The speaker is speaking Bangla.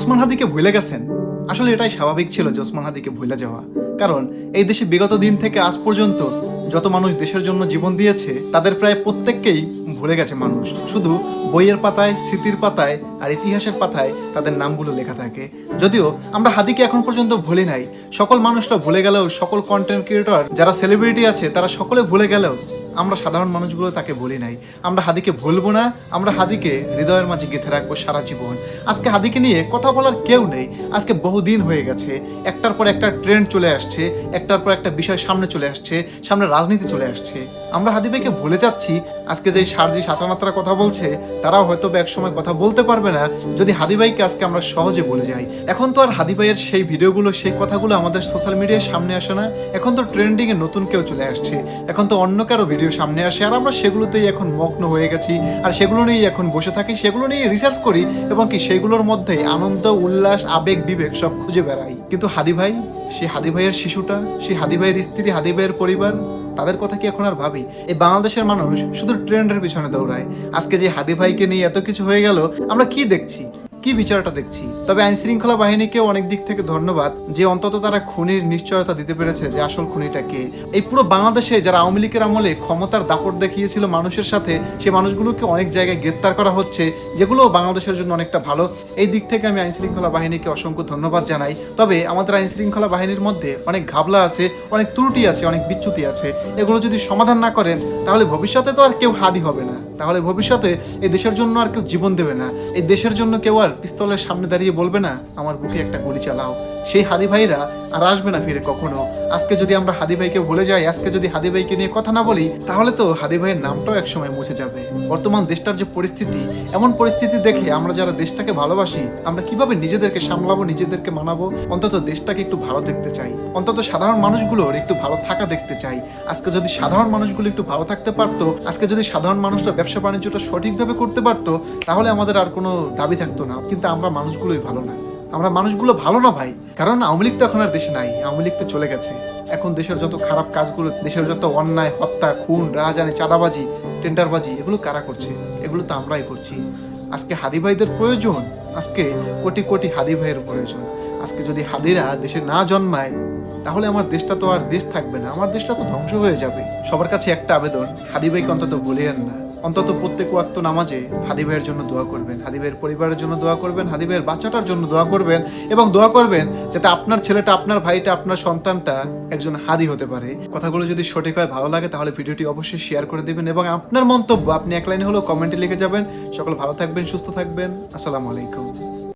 ওসমান হাদিকে ভুলে গেছেন? আসলে এটাই স্বাভাবিক ছিল যে ওসমান হাদিকে ভুলে যাওয়া। কারণ এই দেশে বিগত দিন থেকে আজ পর্যন্ত যত মানুষ দেশের জন্য জীবন দিয়েছে, তাদের প্রায় প্রত্যেককেই ভুলে গেছে মানুষ। শুধু বইয়ের পাতায়, স্মৃতির পাতায় আর ইতিহাসের পাতায় তাদের নামগুলো লেখা থাকে। যদিও আমরা হাদিকে এখন পর্যন্ত ভুলি নাই। সকল মানুষরা ভুলে গেলেও, সকল কন্টেন্ট ক্রিয়েটর যারা সেলিব্রিটি আছে, তারা সকলে ভুলে গেলেও আমরা সাধারণ মানুষগুলো তাকে বলি নাই। আমরা হাদিকে ভুলবো না, আমরা হাদিকে হৃদয়ের মাঝে গেঁথে রাখব সারা জীবন। আজকে হাদিকে নিয়ে কথা বলার কেউ নেই, আজকে বহুদিন হয়ে গেছে। একটার পর একটা ট্রেন্ড চলে আসছে, একটার পর একটা বিষয় সামনে চলে আসছে, সামনে রাজনীতি চলে আসছে। আমরা হাদি ভাইকে ভুলে যাচ্ছি, আজকে যে সারজি শাসনাত্রা কথা বলছে, তারাও হয়তো বা একসময় কথা বলতে পারবে না, যদি হাদি ভাইকে আজকে আমরা সহজে বলে যাই। এখন তো আর হাদি ভাইয়ের সেই ভিডিওগুলো, সেই কথাগুলো আমাদের সোশ্যাল মিডিয়ায় সামনে আসে না, এখন তো ট্রেন্ডিং এ নতুন কেউ চলে আসছে, এখন তো অন্য কারও ভিডিও সামনে আসে, আর আমরা সেগুলোতেই এখন মগ্ন হয়ে গেছি, আর সেগুলো নিয়েই এখন বসে থাকি, সেগুলো নিয়ে রিসার্চ করি, এবং কি সেগুলোর মধ্যে আনন্দ, উল্লাস, আবেগ, বিবেক সব খুঁজে বেড়াই। কিন্তু হাদি ভাই সেই হাদি ভাইয়ের শিশুটা সেই হাদি ভাইয়ের স্ত্রী হাদি ভাইয়ের পরিবার তাদের কথা কি এখন আর ভাবি? এই বাংলাদেশের মানুষ শুধু ট্রেন্ডের পিছনে দৌড়ায়। আজকে যে হাদি ভাইকে নিয়ে এত কিছু হয়ে গেল, আমরা কি দেখছি? কি বিচারটা দেখছি? তবে আইন শৃঙ্খলা বাহিনীকেও অনেক দিক থেকে ধন্যবাদ যে অন্তত তারা খুনির নিশ্চয়তা দিতে পেরেছে যে আসল খুনিটা কে। এই পুরো বাংলাদেশে যারা আওয়ামী লীগের আমলে ক্ষমতার দাপট দেখিয়েছিল মানুষের সাথে, সে মানুষগুলোকে অনেক জায়গায় গ্রেপ্তার করা হচ্ছে, যেগুলো বাংলাদেশের জন্য অনেকটা ভালো। এই দিক থেকে আমি আইন শৃঙ্খলা বাহিনীকে অসংখ্য ধন্যবাদ জানাই। তবে আমাদের আইন শৃঙ্খলা বাহিনীর মধ্যে অনেক ঘাবলা আছে, অনেক ত্রুটি আছে, অনেক বিচ্যুতি আছে। এগুলো যদি সমাধান না করেন, তাহলে ভবিষ্যতে তো আর কেউ হাদি হবে না। তাহলে ভবিষ্যতে এই দেশের জন্য আর কেউ জীবন দেবে না। এই দেশের জন্য কেউ আর পিস্তলের সামনে দাঁড়িয়ে বলবে না, আমার বুকে একটা গুলি চালাও। সেই হাদি ভাইরা আর আসবে না ফিরে কখনো। আজকে যদি আমরা হাদি ভাইকে ভুলে যাই, আজকে যদি হাদি ভাইকে নিয়ে কথা না বলি, তাহলে তো হাদি ভাইয়ের নামটাও একসময় মুছে যাবে। বর্তমান দেশটার যে পরিস্থিতি, এমন পরিস্থিতি দেখে আমরা যারা দেশটাকে ভালোবাসি, আমরা কীভাবে নিজেদেরকে সামলাবো, নিজেদেরকে মানাবো? অন্তত দেশটাকে একটু ভালো দেখতে চাই। অন্তত সাধারণ মানুষগুলোর একটু ভালো থাকা দেখতে চাই। আজকে যদি সাধারণ মানুষগুলো একটু ভালো থাকতে পারতো, আজকে যদি সাধারণ মানুষরা ব্যবসা বাণিজ্যটা সঠিকভাবে করতে পারতো, তাহলে আমাদের আর কোনো দাবি থাকতো না। কিন্তু আমরা মানুষগুলোই ভালো না। আমরা মানুষগুলো ভালো না ভাই। কারণ আওয়ামী লীগ তো এখন আর দেশে নাই, আওয়ামী লীগ তো চলে গেছে। এখন দেশের যত খারাপ কাজগুলো, দেশের যত অন্যায়, হত্যা, খুন রাজানি চাঁদাবাজি, টেন্ডারবাজি, এগুলো কারা করছে? এগুলো তো আমরাই করছি। আজকে হাদি ভাইদের প্রয়োজন, আজকে কোটি কোটি হাদি ভাইয়ের প্রয়োজন। আজকে যদি হাদিরা দেশে না জন্মায়, তাহলে আমার দেশটা তো আর দেশ থাকবে না, আমার দেশটা তো ধ্বংস হয়ে যাবে। সবার কাছে একটা আবেদন, হাদি ভাইকে অন্তত বলিয়েন না। অন্তত প্রত্যেক ওয়াক্ত নামাজে হাদি ভাইয়ের জন্য দোয়া করবেন হাদি ভাইয়ের পরিবারের জন্য দোয়া করবেন হাদি ভাইয়ের বাচ্চাটার জন্য দোয়া করবেন এবং দোয়া করবেন যাতে আপনার ছেলেটা, আপনার ভাইটা, আপনার সন্তানটা একজন হাদি হতে পারে। কথাগুলো যদি সঠিক হয়, ভালো লাগে, তাহলে ভিডিওটি অবশ্যই শেয়ার করে দেবেন এবং আপনার মন্তব্য আপনি এক লাইনে হলেও কমেন্টে লিখে যাবেন। সকল ভালো থাকবেন, সুস্থ থাকবেন। আসসালামু আলাইকুম।